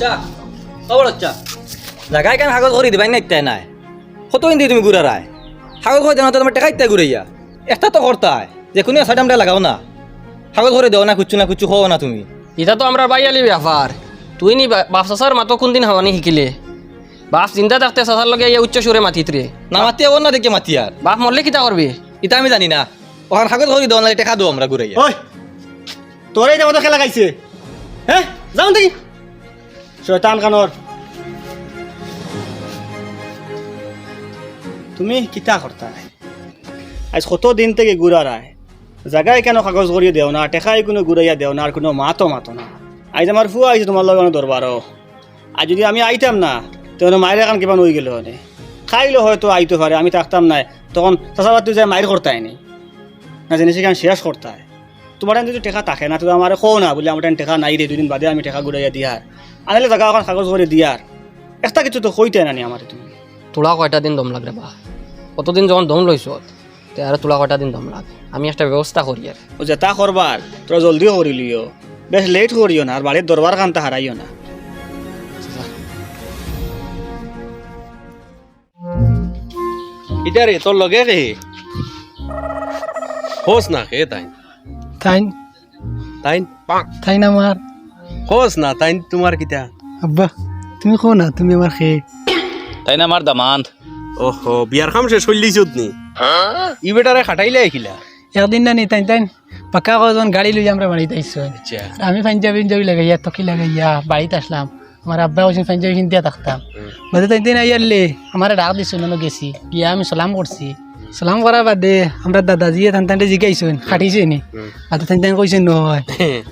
বড়চ্চা ও বড়চ্চা জায়গায় কেন কাগজ করে দিবাই না ইত্যাই নাই? কত ইন্দি তুমি ঘুরা রায় কাগজ করে দেও না তো তোমার টেকা ইত্যাই ঘুরাইয়া একটা তো করতাই যে কোনো সাইডামটা লাগাও না। কাগজ করে দেও না খুঁজছো না খুঁজছো হও না তুমি। এটা তো আমরা বাইয়ালি ব্যাপার তুই নি বা- বাপ চাচার মাতো কোনদিন হাওয়ানি শিকিলে? বাপ চিন্তা থাকতে চাচার লগে ইয়ে উচ্চ সুরে মাতিত রে না মাতিয়া না দেখে মাতি আর বাপ মরলে কিতা করবি ইটা আমি জানি না। ওখান কাগজ করে দেও না টেকা দেবো আমরা ঘুরাইয়া ওই তোরে এটা খেলা খাইছে হ্যাঁ যাও দেখি। শয়তান কানর তুমি কিতা করতা? আজ কত দিন থেকে ঘুরারায় জায়গায় কেন কাগজ করিয়ে দেও না, টেকাই কোনো ঘুরাইয়া দেও না, আর কোনো মাতো মাতো না। আজ আমার ফুয়া আইছে তোমার লগে দরবারও আর যদি আমি আইতাম না তখন মায়ের এখন কিমান হয়ে গেল হনে খাইলে হয়তো আইতে পারে আমি থাকতাম না তখন চাষাবাদ তুই যায় মায়ের করতাই নি? না জানি সেখানে শেষ করতায় তোমার যদি টেকা থাকে না তুমি আমার কো না বলে আমার টেকা নাই রে দুদিন বাদে আমি টেকা ঘুরাইয়া দিয়ার আনলে জায়গা এখন কাগজ করে দিয়ার একটা কিছু তো কইতে নানি আমার তুমি। তোলা কয়টা দিন দম লাগবে বা? কতদিন যখন দম লইছ তে আর তোলা কয়টা দিন দম লাগে। আমি একটা ব্যবস্থা করি আর ও যেটা করবার তোরা জলদি করিলিও বেশ লেট করিও না আর বাড়ির দরবার খানটা হারাইও না। ইটা রে তোর লগে রে হোস না কে তাই তাইন তাইন তাইন আমার হোস না তাইন তোমার কিতা আব্বা তুমি কো না তুমি আমার খেয়ে তাই না আমার দামান্ত ওহো বিয়ার খাম শেষ হইলি চুত নি? ই বেটারে খাটাইলে আইখিলা একদিন না নি তাইন তাইন পাকা কজন গাড়ি লই আমরা বাড়িতে আইসো আচ্ছা। আমি পাঞ্জাবি পাঞ্জাবি লাগাইয়া তকি লাগাইয়া বাড়িতে আসলাম। আমার আব্বা ওই পাঞ্জাবি কিনতে থাকতাম। বাদে তাই দিন আইয়ারলে আমার ডাক দিছো না গেছি। গিয়া আমি সালাম করছি সালাম করার বাদে আমরা দাদাজিয়ে তান তান্তে জিগাইছেন খাটিছে নি বাদে তাই তাই কইছেন নহয়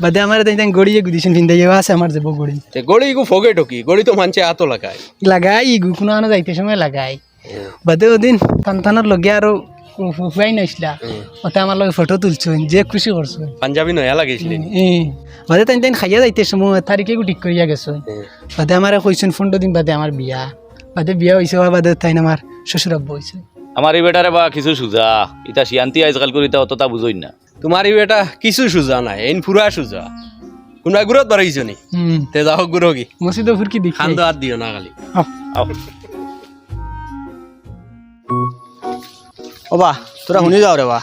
বাদে আমার তাই তাই গড়িয়ে গুদিছেন ভিন্দাইয়া আছে আমার যাব গড়ি তে গড়ি গু ফগে ঢকি গড়ি তো মানছে আতো লাগায় লাগাই গু কোনো আনো যাইতে সময় লাগাই। বাদে ওদিন টান টানার লগে আরও হুয়াই নাইছিলা। ওতে আমার লগে ফটো তুলছুন যে খুশি করছুন পাঞ্জাবি নয়া লাগাইছিলেন বাদে তাই তাই খাইয়া যাইতে সময় তারিখে ঠিক করিয়া গেছো বাদে আমার কইছেন পনেরো দিন বাদে আমার বিয়া। বাদে বিয়া হয়েছে বাদে তাই আমার শ্বশুর আব্বা হয়েছে আমার এই বেটারে বা কিছু সুজা। ইতা শিয়ান্তি আজকাল করি তা অতটা বুঝই না। তোমার ই বেটা কিছু সুজা নাই এন ফুরা সুজা। কোনবা গুরত বাড়াইছ নি তে যাও গুরো কি মসজিদ ফুরকি দেখি। খান্দ আর দিও না খালি। ও বা তোরা শুনি যাও রে বা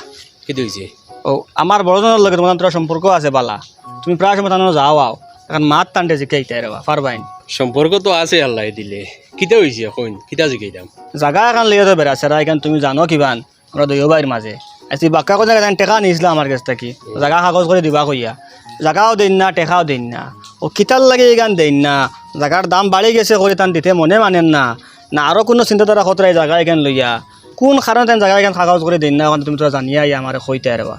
কি দিয়েছে ও আমার বড়জনের লগে তোমার তোরা সম্পর্ক আছে বালা। তুমি প্রায় সময় তানো যাও আও। এখন মাত টানতে জিকাইতে রে বা পারবাইন সম্পর্ক তো আছে আল্লাহ দিলে। কিতা হয়েছে এখন? কিতা জিকাইতাম জাগা এখন লিয়ে তো বেড়াচ্ছে রা এখন তুমি জানো কিবান আমরা দুই বাইর মাঝে আজি বাক্কা কথা এখন টেকা নিয়েছিল আমার কাছ থেকে। জাগা কাগজ করে দিবা কইয়া। জাগাও দিন না, টেকাও দিন না। ও কিতার লাগে এখান দিন না। জাগার দাম বাড়ি গেছে করে তান দিতে মনে মানেন না। না আরও কোনো চিন্তাধারা খতরাই জাগা এখান লইয়া। কোন কারণে তান জাগা এখান কাগজ করে দিন না এখন তুমি তোরা জানিয়া ইয়া আমার কইতে আরবা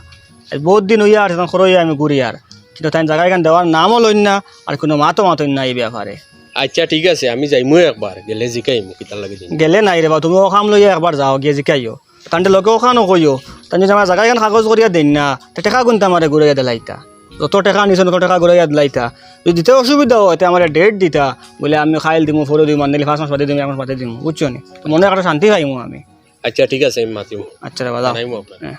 বহুত দিন হইয়া আর খরইয়া আমি ঘুরি আর কিন্তু তাই জায়গা এখান দেওয়ার নামও লইন না আর কোনো মাতো মাতইন না এই ব্যাপারে আচ্ছা ঠিক আছে আমি যাইমু একবার গেলে জিকাইমু কিতার লাগে দিন গেলে নাই রে বা তুমি ওখাম লইয়া একবার যাও গিয়ে জিকাইও। তান্তে লোকে ওখানো কইও তান যদি আমার জায়গা এখান কাগজ করিয়া দিন না। তে টেকা গুনতে আমার ঘুরাইয়া দিলাইতা যত টাকা নিছো তত টাকা ঘুরাইয়া দিলাইতা যদি দিতে অসুবিধা হয় তে আমার ডেট দিতা বলে আমি খাইল দিমু ফলো দিমু আনলে ফার্স্ট মাস বাদে দিমু এক মাস বাদে দিমু বুঝছ নি? মনে একটা শান্তি পাইমু আমি। আচ্ছা ঠিক আছে আমি মাতিমু। আচ্ছা রে বা যাও। জানাইমু আপনার হ্যাঁ।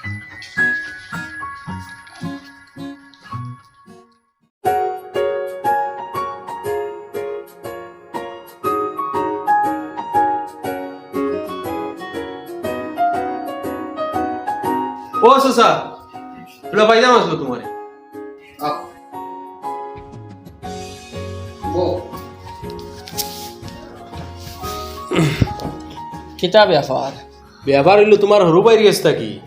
পাইজাম আসলো তোমার। কিতা ব্যাপার? ব্যাপার হইল তোমার হরু বাইরে গেছে কি?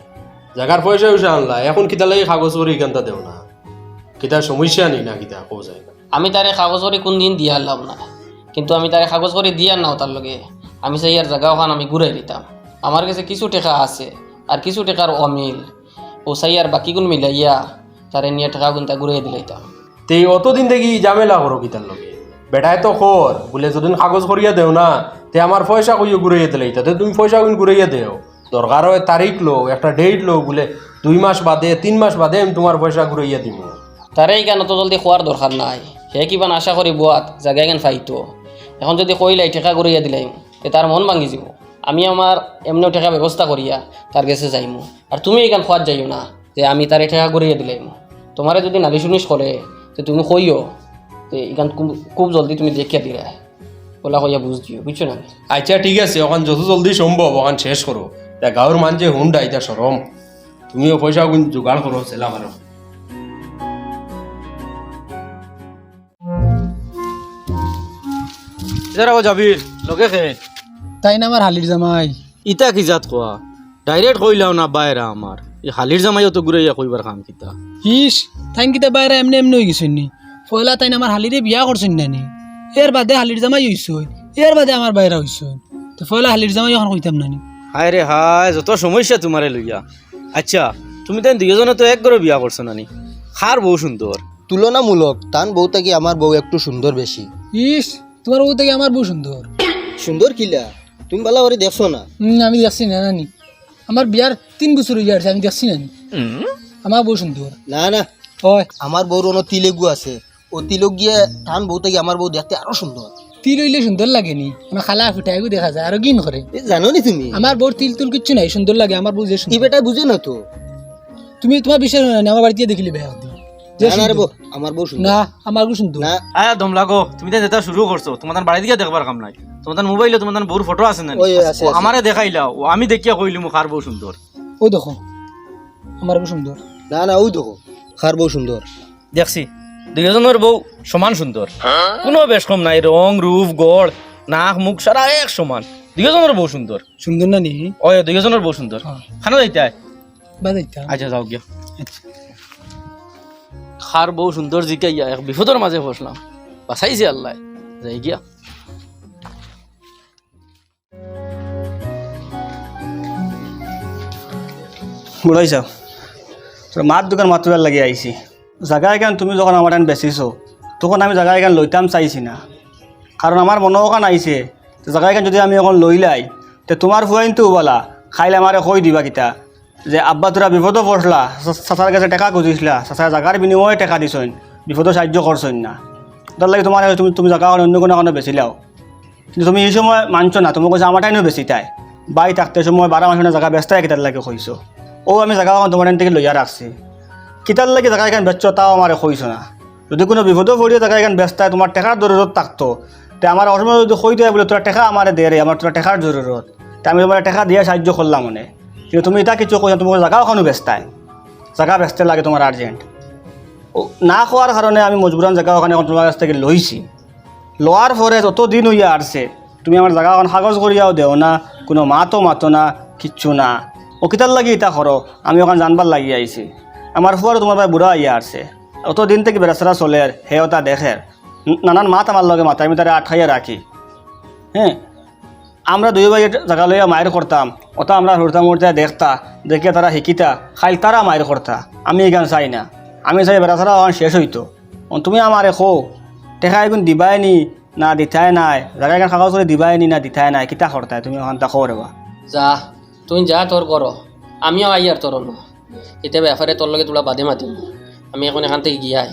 জাগার পয়সা পয়সা আনলা এখন কিতা লাগে কাগজ করে এখানটা দেও না? কিতা সমস্যা নেই না কিতা কো যায় আমি তারে কাগজ করে কোন দিন দিয়া লাভ না কিন্তু আমি তারে কাগজ করে দিয়ার নাও তার লগে। আমি সেই আর জায়গা ওখান আমি ঘুরাই দিতাম। আমার কাছে কিছু টেকা আছে আর কিছু টাকার অমিল। ও সাই আর বাকিগুন মিলাইয়া তারে নিয়ে টাকা গুনতা ঘুরাই দিলাইতাম তে অতদিন দেখি ঝামেলা করো কিতার লগে। বেটায় তো কর বলে যদিন কাগজ করিয়া দেও না তে আমার পয়সা কইও ঘুরাইয়া দিলে তে তুমি পয়সা কইন ঘুরাইয়া দেও। দরকার হয় তারিখ লো একটা ডেট লো বলে দুই মাস বাদে তিন মাস বাদে আমি তোমার পয়সা ঘুরাইয়া দিব তারে কেন তো জলদি খোয়ার দরকার নাই। হে কিমান আশা করি বুয়াত জায়গা কেন ফাইতো। এখন যদি কইলাই ঠেকা ঘুরাইয়া দিলাই তে তার মন ভাঙি যাব। আমি আমার এমনিও টেকা ব্যবস্থা করিয়া তার কাছে যাইমু। আর তুমি এখান খোয়ার যাইও না যে আমি তারে টেকা ঘুরাইয়া দিলাইমু। তোমারে যদি নালিশ উনিশ করে তো তুমি কইও যে এখান খুব- খুব জলদি তুমি দেখিয়া দিলে। ওলা কইয়া বুঝ দিও বুঝছ না? আচ্ছা ঠিক আছে ওখান যত জলদি সম্ভব ওখান শেষ করো তা গাঁৱৰ মানুহে হুণ্ডা এতিয়া সরম তুমিও পয়সা জোগাড় করো সেলাম আরও যাবি লগে খে তাই না আমার হালির জামাই? ইতা কি জাত কোয়া ডাইরেক্ট কইলাও না বাইরা আমার এই হালির জামাইও তো ঘুরাইয়া কইবার কাম কিতা। ইস তাই কিতা বাইরে এমনি এমনি হয়ে গেছেন নি? পয়লা তাই আমার হালিরে বিয়া করছেন না নি? এর বাদে হালির জামাই হইছই এর বাদে আমার বাইরা হইছই তো পয়লা হালির জামাই এখন কইতাম না নি? হায় রে হায় যত সমস্যা তোমারে লইয়া। আচ্ছা তুমি তাই দুইজনে তো এক করে বিয়া করছ নানি খার বহু সুন্দর তুলনামূলক তান বউ থেকে আমার বউ একটু সুন্দর বেশি ইস তোমার বউ থেকে আমার বউ সুন্দর সুন্দর কিলা? তুমি বলা করে দেখছ না আমি দেখছি না নানি। আমার বিয়ার তিন বছর হয়ে যাচ্ছে আমি দেখছি নানি। আমার বউ সুন্দর না না। হয়। আমার বউর অন্য তিলেগু আছে। ও তিলক গিয়ে টান বউ থেকে আমার বউ দেখতে আরও সুন্দর। তিল হইলে সুন্দর লাগেনি মানে খালা ফুটাইগু দেখা যায় আর গিন করে। এ জানো নি তুমি? আমার বউর তিল তুল কিচ্ছু নাই সুন্দর লাগে আমার বউ যে বেটা বুঝে না তো? তুমি তোমার বিশ্বাস হয় না আমার বাড়িতে দেখিলে না, না সুন্দর। আমার বউ না আমার বউ সুন্দর। না। আয়া দম লাগো তুমি তাই যেটা শুরু করছ তোমার বাড়ি দিকে দেখবার কাম নাই। তোমার মোবাইলে তোমার বউর ফটো আছে না? ওই। আমারে দেখাইলাও। আমি দেখিয়া কইলি মুখ আর বউ সুন্দর। ও দেখো আমার বউ সুন্দর। না না ওই দেখো খার বউ সুন্দর। দেখছি দুইজনের বউ সমান সুন্দর। কোনো বেশ কম নাই রং রূপ গড় নাক মুখ সারা এক সমান। দুইজনের বউ সুন্দর। সুন্দর না নি? ওই দুইজনের বউ সুন্দর। হ্যাঁ। খানা যাইতে আয়। বাজাইতা আচ্ছা যাও গিয়া। খার বউ সুন্দর জিকাইয়া এক বিপদর মাঝে ফসলাম বাঁচাইছে আল্লাহ যাই গিয়া। বুড়াই যাও তোর মার দোকান মাতুয়ার লাগি আইছি জায়গা এখান তুমি যখন আমার এখান বেচিছো, তখন আমি জায়গা এখান লইতাম চাইছি না। কারণ আমার মনে ওখান আইছে জায়গা এখান যদি আমি এখন লইলাই তে তোমার ফুয়াইনতো বলা, খাইলে আমারে কই দিবা কিতা, যে আব্বা তোরা বিপদও পড়লা চাচার কাছে টাকা খুঁজিছিলা চাচার জাগার বিনিময়ে টাকা দিছইন বিপদও সাহায্য করছইন না। তার লাগে তোমার তুমি তুমি জায়গা অন্য কোনো কোনো বেচিলাও কিন্তু তুমি এই সময় মানছো না, তুমি কৈছো আমার টাইমও বেশি তাই। বাই থাকতে সময় বারো মাসের জায়গা ব্যস্ত কিতার লাগে কইছো ও আমি জায়গা তোমার এখান থেকে লইয়া রাখছি কিতার লাগে জায়গা এখান বেচছো তাও আমার কইছো না। যদি কোনো বিপদও পড়িয়ে জায়গা এখান ব্যস্ত তোমার টেকার জরুরত থাকতো। তে আমার অসময় যদি কই দেয় বলে তোরা টেকা আমার দে রে আমার তোরা টেকার জরুরত তে আমি তোমার টেকা দিয়ে সাহায্য করলাম মনে। কিন্তু তুমি এটা কিছু কইছো তোমার জায়গা ওখানে ব্যস্তায় জায়গা ব্যস্ত লাগে তোমার আর্জেন্ট না খোয়ার কারণে আমি মজবুরান জায়গা ওখানে এখন তোমার কাছ থেকে লইছি লোয়ার পরে যত দিন হইয়া আসছে তুমি আমার জায়গা এখন কাগজ করিয়াও দেও না, কোনো মাতো মাতো না, কিচ্ছু না। ও কিতার লাগি ইটা করো আমি ওখানে জানবার লাগি আইছি আমার ফুয়ারও তোমার ভাই বুড়া আইয়া আসছে অত দিন থেকে বেড়াচড়া চলে হেও তা দেখে নানান মাত আমার লগে মাথা আমি তারা আটকাইয়া রাখি হ্যাঁ আমরা দুই ভাই জায়গা লইয়া মায়ের করতাম ওটা আমরা হুড়তা মুড়তা দেখতা দেখে তারা শিকিতা, খাইল তারা মায়ের করতা আমি এখান চাই না। আমি চাই বেড়াচড়া ওখান শেষ হইতো। তুমি আমারে খো। টেকা এগুন দিবাই নি, না দিতাই নাই। জায়গা এখান কাগজ করে দিবাই নি, না দিতাই নাই। কিতা করতাই তুমি ওখান তা খবর যা তুই যা তোর করো আমিও আই আর তোর ন এতিয়া ব্যাপারে তোর লগে তোলা বাদে মাতিম। আমি এখন এখান থেকে গিয়ে আই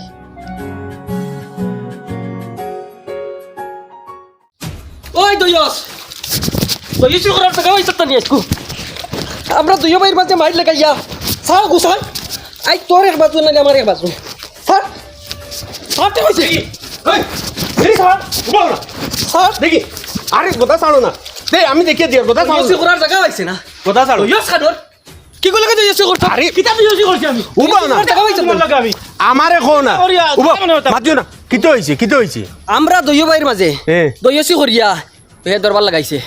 ওই দইয়স দইয়স করার টাকা ওই সত্তা নিয়ে আসকু আমরা দুইও বাইর মাঝে মাইর লাগাইয়া সার গুসান আই তোর এক বাজু না আমার এক বাজু? স্যার সারতে হইছে স্যার দেখি। আরে কথা ছাড়ো না। দে আমি দেখিয়ে দিই কথা ছাড়ো করার জায়গা পাইছে না? কথা ছাড়ো। দইয়স খাদর কি কইলে দইয়স করতে আরে কিতাব দইয়স করছি আমি। উবা না। টাকা পাইছে আমারে কো না। উবা মাতিও না। কিতো হইছে কিতো হইছে আমরা দইয় বাইর মাঝে এ। দইয়সি করিয়া হে দরবার লাগাইছে।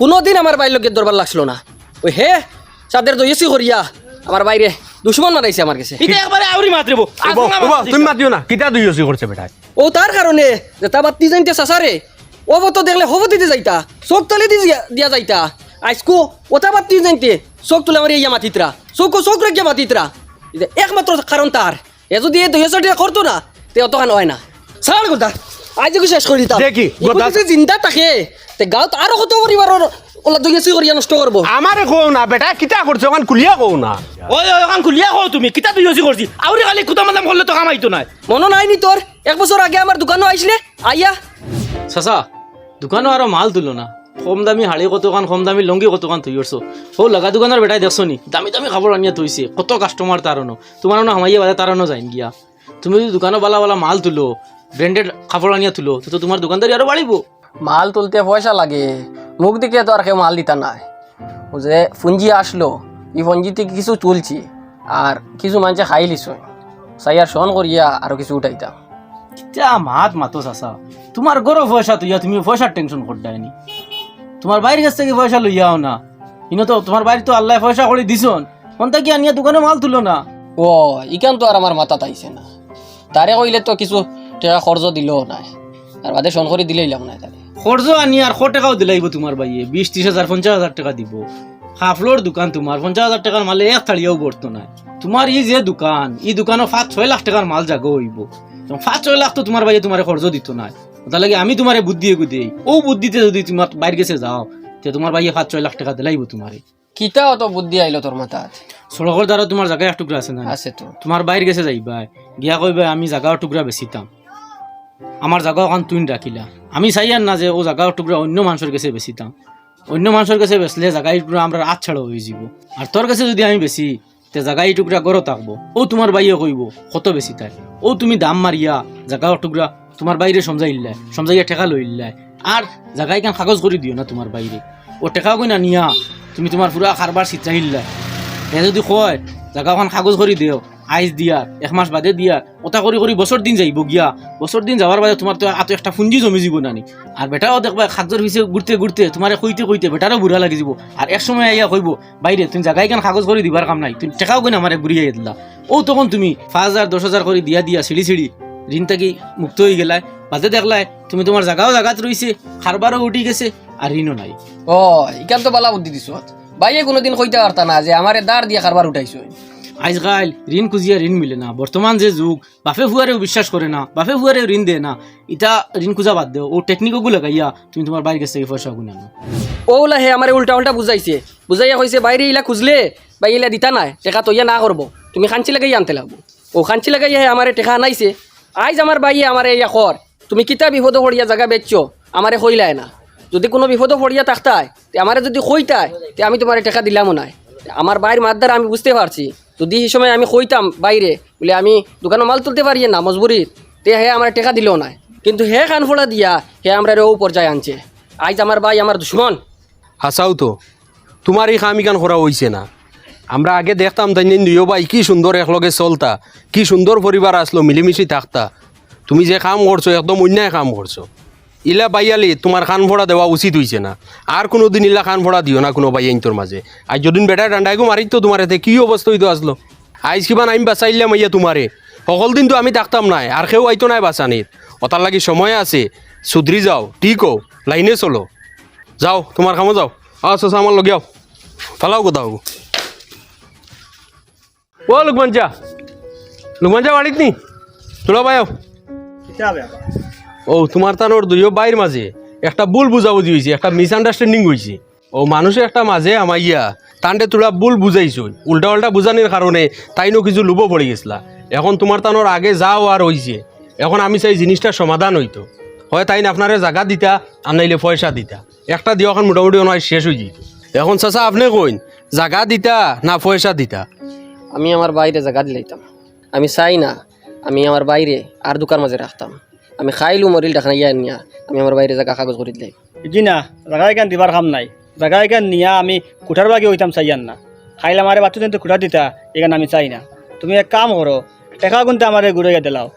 কোনোদিন আমার বাইর লোকের দরবার লাগছিল না। ওই হে সাদের দইয়সি করিয়া আমার বাইরে দুশ্মন মারাইছে আমার কাছে। এটা একবারে আউরি মাত্রিব উবা উবা তুমি মাতিও না। কিতা দুই হইছে করছে বেটা ও তার কারণে যে তা বাত্তি জানতে সাসারে ও তো দেখলে হব দিতে যাইতা চোখ তলে দি দিয়া যাইতা। আজকো ওটা বাত্তি জানতে চোখ তুলে আমার ইয়া মাতিতরা চোখ চোখ রেখে মাতিতরা একমাত্র কারণ তার। এ যদি এই দইয়সটা করতো না তে অতখান হয় না। সার কথা আজ শেষ করে দিতাম দেখি, জিন্দা থাকে তে গাঁত আরও কত পরিবারের ওলা দইয়সি করিয়া নষ্ট করব আমারে কো না বেটা কিতা করছে ওখান খুলিয়া কও না। ওই ওই ওখান খুলিয়া কও তুমি কিতা হসি করছি আউরি খালি কুতা মাদাম করলে তো কামাইতো নাই। মনে নাই নি তোর এক বছর আগে আমার দোকানও আইসলে আইয়া চাচা দোকানো আৰু মাল তুলো না। কম দামী শাড়ী কতকান কম দামী লংগি কতকান থৈ আছো? সৌ লগা দোকানৰ বেটাই দেখছ নি? দামী দামী কাপোৰ আনিয়া থৈছে। কত কাষ্টমাৰ তাৰনো তোমাৰ ন সামাইয়া বাজে তাৰনো যায় গিয়া। তুমি যদি দোকানৰ বালা বালা মাল তুলো ব্র্যান্ডেড কাপড় আনিয়া তুলো তো তোমার দোকানদারি আরও বাড়িব মাল তুলতে পয়সা লাগে। মুখ দিকে তো আর কেউ মাল দিতা নাই। ও যে ফুঞ্জি আসলো এই ফুঞ্জি থেকে কিছু তুলছি আর কিছু মানুষে খাই লিছ সাইয়ার শন করিয়া আরও কিছু উঠাইতাম যা মাত মাতো চাচা তোমার গরো পয়সা তুইয়া তুমি পয়সার টেনশন করডায়নি তোমার বাইরের কাছ থেকে পয়সা লইয়াও না। ইনো তো তোমার বাড়ি তো আল্লাহ পয়সা করে দিছন। কোনটা কি আনিয়া দোকানে মাল তুলো না? ও ইকান তো আর আমার মাথাত আইছে না। তারে কইলে তো কিছু টাকা খরচ দিলেও নাই। আর বাদে শন করে দিলেই লাভ নাই তারে খরচ আনি আর শ টাকাও দিলাইব তোমার বাইয়ে বিশ ত্রিশ হাজার পঞ্চাশ হাজার টাকা দিব। হাফলোর দোকান তোমার পঞ্চাশ হাজার টাকার মালে এক থাড়িয়াও বর্ত নাই। তোমার ই যে দোকান ই দোকানও পাঁচ ছয় লাখ টাকার মাল জাগো হইব। পাঁচ ছয় লাখ তো তোমার বাইয়ে তোমার খরচ দিত নাই। তার লাগে আমি তোমারে বুদ্ধি এগু দিই? ও বুদ্ধিতে যদি তোমার বাইরে গেছে যাও তে তোমার বাইয়ে পাঁচ ছয় লাখ টাকা দিলাইব তোমারে। কিতা অত বুদ্ধি আইলো তোর মাথাত? সড়কের দ্বারা তোমার জায়গায় এক টুকরা আছে না? আছে তো। তোমার বাইরে গেছে যাইবা গিয়া কইবা আমি জাগার টুকরা বেচিতাম আমার জাগা ওখান তুই রাখিলা আমি চাই আর না যে ও জাগার টুকরা অন্য মানুষের কাছে বেচিতাম অন্য মানুষের কাছে বেচলে জাগাই টুকরা আমরা আট ছাড়া হয়ে যাব। আর তোর কাছে যদি আমি বেশি তে জাগাই টুকরা গড় থাকব ও তোমার বাইয়ে কইব কত বেশি তাই? ও তুমি দাম মারিয়া জাগার টুকরা তোমার বাইরে সমজাইল্লাই সমজাইয়া ঠেকা লইল্লাই আর জাগাই কেন কাগজ করে দিও না তোমার বাইরে। ও টেকা কই না নিয়া, তুমি তোমার পুরা খারবার চিত্রাইল্লাই এ যদি কয় জাগাখন কাগজ করে দিও আইস দিয়া, এক মাস বাদে দিয়া ওটা কৰি কৰি বছর দিন যাইব গিয়া। বছর দিন যাওয়ার বাদে তোমার তো এত একটা পুঞ্জি জমি যাব নানি আর বেটাও দেখবা খাদ্যর পিছিয়ে ঘুরতে ঘুরতে তোমার কইতে কইতে বেটারও বুড়া লাগি যাব। আর এক সময় আইয়া কইব, বাইরে, তুমি জাগাই কেন কাগজ করে দিবার কাম নাই, তুমি টেকাও কই না আমার ঘুরিয়ে দিলা। ও তখন তুমি পাঁচ হাজার দশ হাজার করে দিয়া দিয়া সিঁড়ি সিঁড়ি ঋণ থাকি মুক্ত হয়ে গেলাই বাদে দেখলাই তুমি তোমার জাগাও জাগাত রইছে খারবারও উঠি গেছে আর ঋণও নাই। ও ইকান তো বালা বুদ্ধি দিছ বাইয়ে কোনোদিন কইতে পারতা না যে আমারে দাঁড় দিয়ে কারবার উঠাইছো আজকাল ঋণ খুঁজিয়া ঋণ মিলে না। বর্তমান যে যুগ বাপে ফুয়ারেও বিশ্বাস করে না বাপে ফুয়ারেও ঋণ দেয় না। ইটা ঋণ খুঁজা বাদ দেও। ও টেকনিকগুলো লাগাইয়া তুমি তোমার কাছ থেকে পয়সা গুনে আনো। ওলা হে আমারে উল্টা উল্টা বুঝাইছে। বুঝাইয়া কইছে বাইরে ইলা খুঁজলে বা ইলা দিতা নাই টেকা তৈয়া না করব। তুমি খাঞ্চি লাগাই আনতে লাগবো। ও খাঞ্চি লাগাই হে আমারে টেকা আনাইছে। আইজ আমার বাইয়ে আমারে ইয়া কর তুমি কিতা বিপদ পড়িয়া জায়গা বেচছো আমারে কইলাই না। যদি কোনো বিপদ পড়িয়া থাকতায় তে আমারে যদি কইতায় তে আমি তোমার টেকা দিলামও নাই। আমার বাইরের মাদ্দার আমি বুঝতে পারছি যদি সেই সময় আমি কইতাম বাইরে বলে আমি দোকানে মাল তুলতে পারি না মজবুরির তে হে আমার টেকা দিলেও নাই। কিন্তু হে কান ফোড়া দিয়া, হে আমরা ও পর্যায়ে আনছে। আইজ আমার ভাই আমার দুশ্মন। হাসাও তো তোমার এই কাম ইকান করা হইছে না। আমরা আগে দেখতাম তাই দুইও ভাই, কি সুন্দর একলগে চলতা, কি সুন্দর পরিবার আসলো, মিলিমিশি থাকতা। তুমি যে কাম করছ, একদম অন্যায় কাম করছ। ইলা বাইয়ালি তোমার কান ভরা দেওয়া উচিত হইছে না। আর কোনো দিন ইলা কান ভরা দিও না কোনো বাইয়াইন তোর মাঝে। আর যদি বেটা ডান্ডাইগো মারিত তো তোমার এতে, কি অবস্থা হইতো আসলো? আইজ কিমান আমি বাঁচাইলাম ইয়া তোমারে। সকল দিন তো আমি থাকতাম নাই, আর কেউ আইতো নাই বাঁচানির। ওটার লাগি সময় আছে সুধরি যাও ঠিক হও লাইনে চলো। যাও তোমার কামো যাও। আচ্ছা আমার লগে ফালাও কোথাও ও লুকমান যা লুকমান যা বাড়িত নি তোলা ভাই ও তোমার তানোর দুইও বাইর মাঝে। একটা ভুল বুঝাবুঝি হয়েছে একটা মিস আন্ডারস্ট্যান্ডিং হয়েছে ও মানুষের একটা মাঝে আমাইয়া তান্ডে তোরা ভুল বুঝাইছো। উল্টা উল্টা বুঝানির কারণে তাইনও কিছু লুবো পড়ে গেছিলা। এখন তোমার তানোর আগে যাও আর হইছে। এখন আমি চাই জিনিসটা সমাধান হইতো। হয় তাইন আপনারে জায়গা দিতা আনাইলে নাইলে পয়সা দিতা। একটা দিয়ে এখন মোটামুটি নয় শেষ হয়ে যেত। এখন চাচা আপনি কইন জায়গা দিতা না পয়সা দিতা? আমি আমার বাইরে জায়গা দিলাইতাম আমি চাই না আমি আমার বাইরে আর দোকান মাঝে রাখতাম। আমি খাইলু মরিল দেখা ইয়া নিয়া, আমি আমার বাইরে জায়গা কাগজ করে দিলাই জি না, জায়গা এখান দিবার কাম নাই। জায়গা এখান নিয়া আমি কুঠার বাগে হইতাম চাইয়ান না। খাইলে আমারে বাচ্চা কিন্তু কুঠার দিতা, এখানে আমি চাই না। তুমি এক কাম করো, টেকা গুনতে আমারে ঘুরাইয়া দিলাও।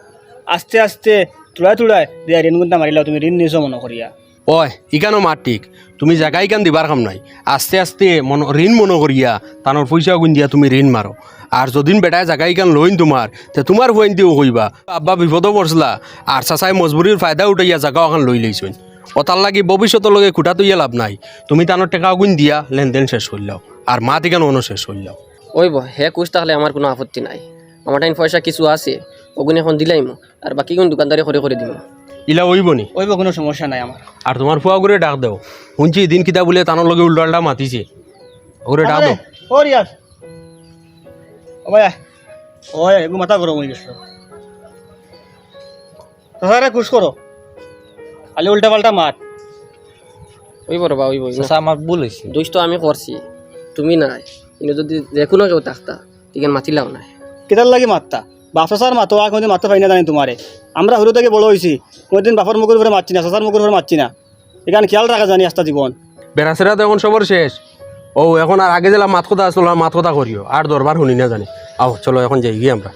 আস্তে আস্তে তুড়ায় তুড়ায় দিয়া ঋণ গুনতে মারিলাও, তুমি ঋণ নিছো মনে করিয়া। ওই ইকানো ঠিক তুমি জায়গা ইকান দিবার কাম নাই। আস্তে আস্তে মন, ঋণ মনে করিয়া তানোর পয়সা গুণ দিয়া তুমি ঋণ মারো আর যদিন বেটায় জায়গা ইকান লইন তোমার তে তোমার হুয়াইন দিও কইবা আব্বা বিপদও পড়ছলা আর চাচাই মজবুরির ফায়দা উঠাইয়া জায়গা এখন লই লইছইন ও তার লাগি ভবিষ্যতের লগে খুঁটা তুইয়া লাভ নাই। তুমি তানোর টাকা গুণ দিয়া লেনদেন শেষ করলাও আর মা তিকান অন্য শেষ করলাও ওই হে কুছ তাহলে আমার কোনো আপত্তি নাই। আমার টাইম পয়সা কিছু আছে ওগুন এখন দিলাইম আর বাকি কোন দোকানদারি করে করে দিব। ইলা ওইবনি ওইব কোনো সমস্যা নাই আমার। আর তোমার ফুয়া করে ডাক দেও। শুনছি দিন কিতা বলে তানোর লগে উল্টা মাতিছে। ওরে ডাক দেও। ও রিয়াজ। ও ভাই। ওই এগু মাথা গরম হয়ে গেছিল তাহলে খুশ করো। খালি উল্টা পাল্টা মাত ওই বড় বা ওই বই আমার ভুল হয়েছে। দোষ তো আমি করছি। তুমি নাই। কিন্তু যদি যে কোনো কেউ থাকতা তিকেন মাতিলাও নাই। কেটার লাগে মাততা বাপ সার মাতো, আর কোনোদিন মাতো পাই না জানি তোমারে। আমরা হরু থেকে বড় হয়েছি কোনোদিন বাপর মুখের উপরে মারছি না শশার মুখের উপরে মারছি না। এখানে খেয়াল রাখা জানি আস্তা জীবন। বেড়াশেরা তো এখন সবর শেষ। ও, এখন আর আগে যেলাম মাত কথা আসলো মাত কথা করিও, আর দরবার শুনি না জানি। আহ, চলো এখন যাই গিয়ে আমরা।